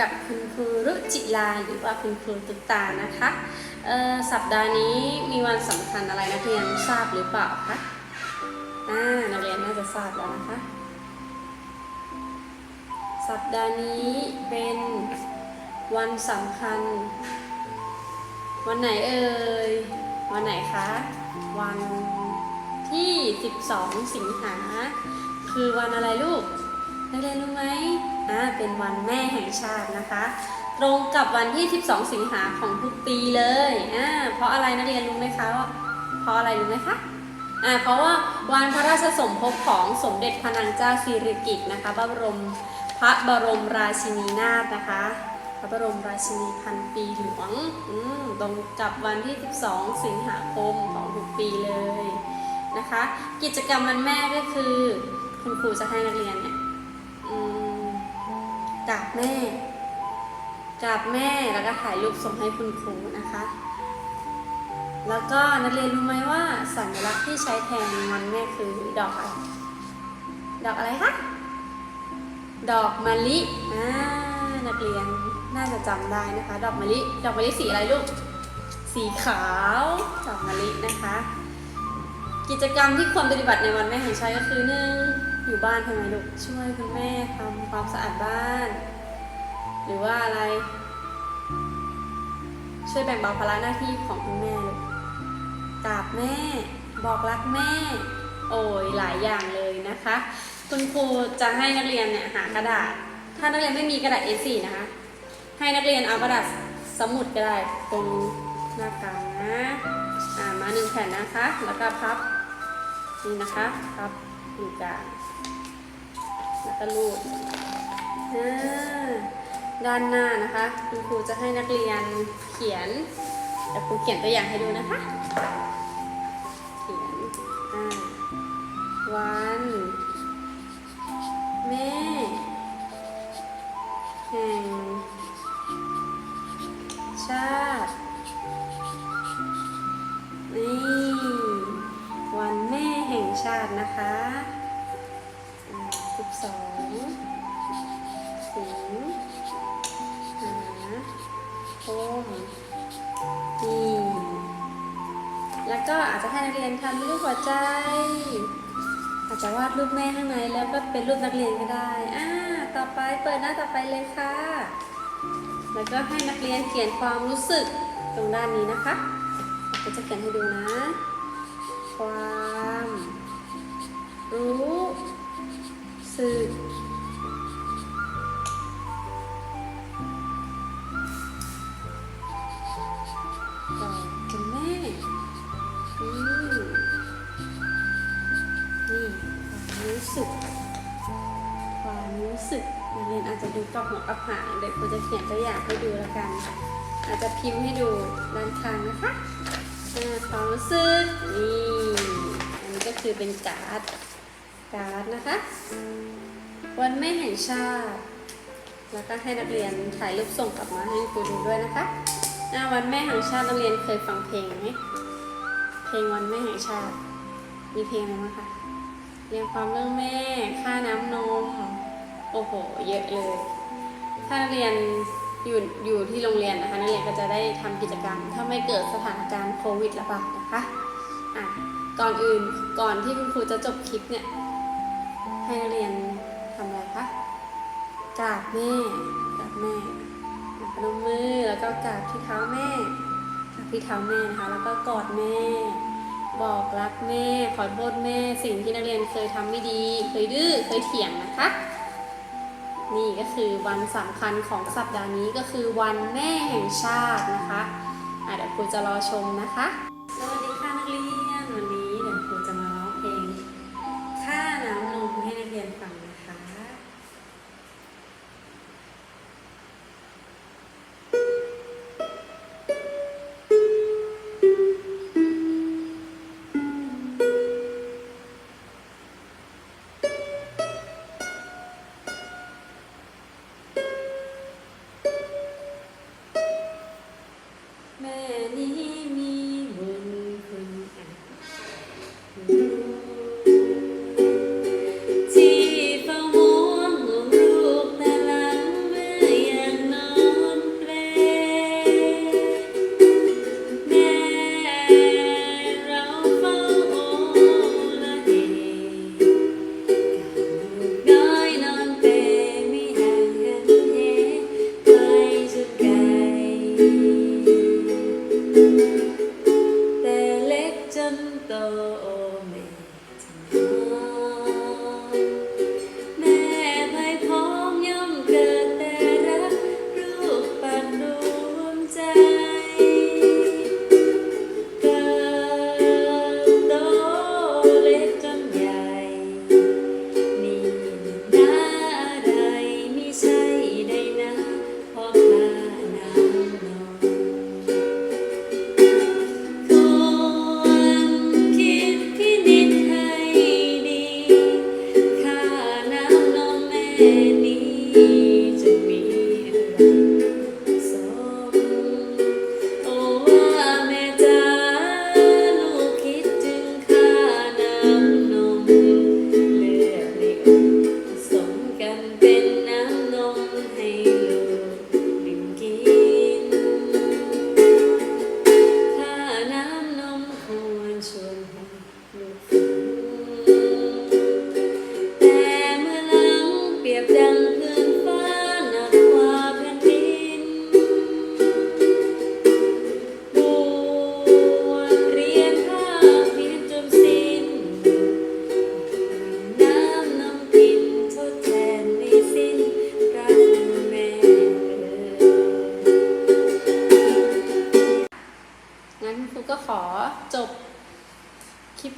กับคุณครูรุจิลาหรือว่าคุณครูตุ๊กตานะคะสัปดาห์นี้มีวันสำคัญอะไรนักเรียนทราบหรือเปล่าคะอ่านักเรียนน่าจะทราบแล้วนะคะ สัปดาห์นี้เป็นวันสำคัญ วันไหนเอ่ย วันไหนคะ วันที่ 12 สิงหา คือวันอะไรลูกนักเรียนรู้ไหม เป็นวันแม่แห่งชาตินะคะ ตรงกับวันที่ 12 สิงหาของทุกปีเลยอ่าเพราะอะไรนักเรียนรู้ไหมคะว่าเพราะอะไรรู้ไหมคะอ่าเพราะว่าวันพระราชสมภพของสมเด็จพระนางเจ้าสิริกิติ์นะคะพระบรมพระบรมราชินีนาถนะคะ พระบรมราชินีพันปีหลวงอืมตรงกับวันที่ 12 สิงหาคมของทุกปีเลยนะคะ กิจกรรมวันแม่ก็คือ คุณครูจะให้นักเรียนเนี่ย กราบแม่กราบแม่แล้วก็ถ่ายรูปส่งให้คุณครูนะคะ แล้วก็นักเรียนรู้ไหมว่าสัญลักษณ์ที่ใช้แทนวันแม่คือดอกอะไรดอกอะไรคะดอกมะลิอ่านักเรียนน่าจะจำได้นะคะ ดอกมะลิดอกมะลิสีอะไรลูกสีขาวดอกมะลินะคะ กิจกรรมที่ควรปฏิบัติในวันแม่แห่งชาติก็คือหนึ่งอยู่บ้านทำไมลูกช่วยคุณแม่ทำ ความสะอาดบ้าน หรือว่าอะไร ช่วยแบ่งเบาภาระหน้าที่ของคุณแม่ลูกกราบแม่ บอกรักแม่ โอ้ยหลายอย่างเลยนะคะ คุณครูจะให้นักเรียนเนี่ยหากระดาษ ถ้านักเรียนไม่มีกระดาษ A4 นะคะ ให้นักเรียนเอากระดาษสมุดก็ได้ตรงหน้ากลางนะอ่ามาหนึ่งแผ่นนะคะ แล้วก็พับนี่นะคะพับอยู่กลาง แล้วก็รูดด้านหน้านะคะคุณครูจะให้นักเรียนเขียนเดี๋ยวครูเขียนตัวอย่างให้ดูนะคะ เขียนวันแม่ สิงหาคมนี่แล้วก็อาจจะให้นักเรียนทำรูปหัวใจ อาจจะวาดรูปแม่ข้างในแล้วก็เป็นรูปนักเรียนก็ได้อ่าต่อไปเปิดหน้าต่อไปเลยค่ะ แล้วก็ให้นักเรียนเขียนความรู้สึกตรงด้านนี้นะคะเราก็จะเขียนให้ดูนะ ความรู้สึก รู้สึกนักเรียนอาจจะดูกับหัวกับหางเด็กครูจะเขียนตัวอย่างให้ดูแล้วกัน อาจจะพิมพ์ให้ดูด้านข้างนะคะอ่าความรู้สึกนี่อันนี้ก็คือเป็นการ์ดการ์ดนะคะ วันแม่แห่งชาติ แล้วก็ให้นักเรียนถ่ายรูปส่งกลับมาให้ครูดูด้วยนะคะวันแม่แห่งชาตินักเรียนเคยฟังเพลงไหมเพลงวันแม่แห่งชาติ มีเพลงอะไรบ้างคะเรียนความเรื่องแม่ ค่าน้ำนม โหเยอะเลย ถ้านักเรียนอยู่อยู่ที่โรงเรียนนะคะนักเรียนก็จะได้ทำกิจกรรม ถ้าไม่เกิดสถานการณ์โควิดระบาดนะคะอะก่อนอื่นก่อนที่คุณครูจะจบคลิปเนี่ยให้นักเรียนทำอะไรคะกราบแม่กราบแม่พนมมือแล้วก็กราบที่เท้าแม่กราบที่เท้าแม่นะคะแล้วก็กอดแม่ บอกรักแม่ขอโทษแม่สิ่งที่นักเรียนเคยทำไม่ดี เคยดื้อเคยเถียงนะคะ นี่ก็คือวันสำคัญของสัปดาห์นี้ก็คือวันแม่แห่งชาตินะคะอะเดี๋ยวครูจะรอชมนะคะ สวัสดีค่ะนักเรียน วันนี้เดี๋ยวครูจะมาร้องเพลง ค่าน้ำนมให้นักเรียนฟังนะคะ many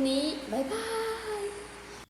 นี้ บ๊ายบาย